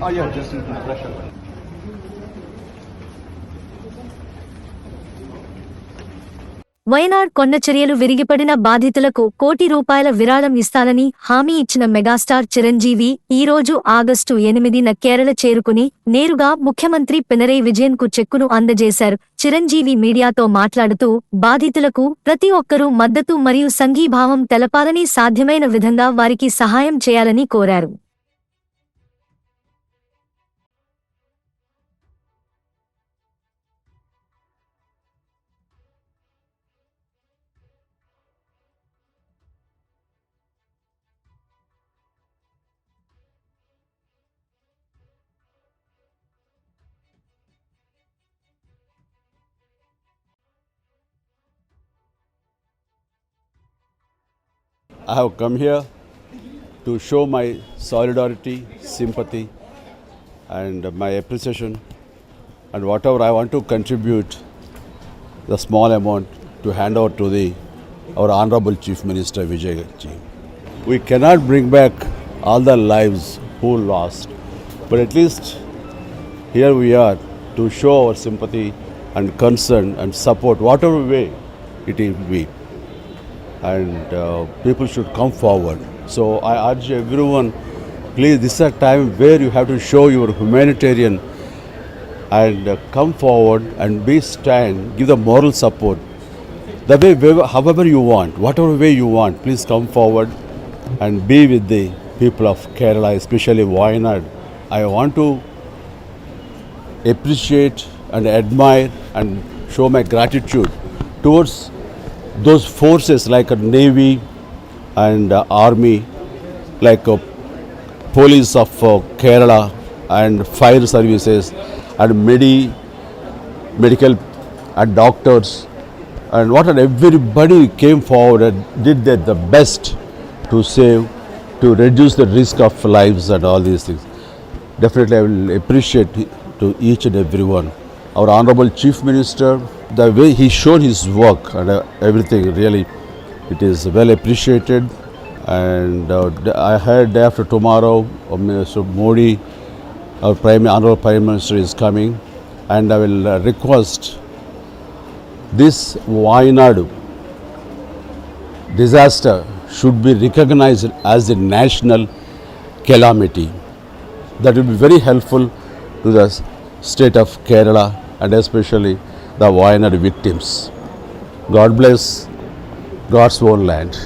Oh, yeah, just in the pressure. Wayanad కొండచర్యలు విరిగిపడిన బాధితులకు కోటి రూపాయల విరాళం ఇస్తానని హామీ ఇచ్చిన మెగాస్టార్ చిరంజీవి ఈ రోజు ఆగస్టు ఎనిమిదిన కేరళ చేరుకుని నేరుగా ముఖ్యమంత్రి పినరై విజయన్కు చెక్కును అందజేశారు చిరంజీవి మీడియాతో మాట్లాడుతూ బాధితులకు ప్రతి ఒక్కరూ మద్దతు మరియు సంఘీభావం తెలపాలని సాధ్యమైన విధంగా వారికి సహాయం చేయాలని కోరారు I have come here to show my solidarity, sympathy, and my appreciation, and whatever I want to contribute, the small amount to hand over to the our honorable Chief Minister Vijay Ji. We cannot bring back all the lives who lost, but at least here we are to show our sympathy and concern and support, whatever way it will be and uh, people should come forward. So I urge everyone, please, this is a time where you have to show your humanitarian and uh, come forward and be stand, give the moral support. The way, however you want, whatever way you want, please come forward and be with the people of Kerala, especially Wayanad. I want to appreciate and admire and show my gratitude towards those forces like a navy and uh, army like uh, police of uh, kerala and fire services and medi medical and doctors and what and everybody came forward and did their, the best to save to reduce the risk of lives and all these things definitely I will appreciate to each and everyone. Our Honorable Chief Minister, the way he showed his work and uh, everything, really, it is well appreciated. And uh, I heard day after tomorrow, uh, Mr. Modi, our Prime Honorable Prime Minister is coming, and I will uh, request this Wayanadu disaster should be recognized as a national calamity that will be very helpful to the s- state of Kerala and especially the Wayanad victims. God bless God's own land.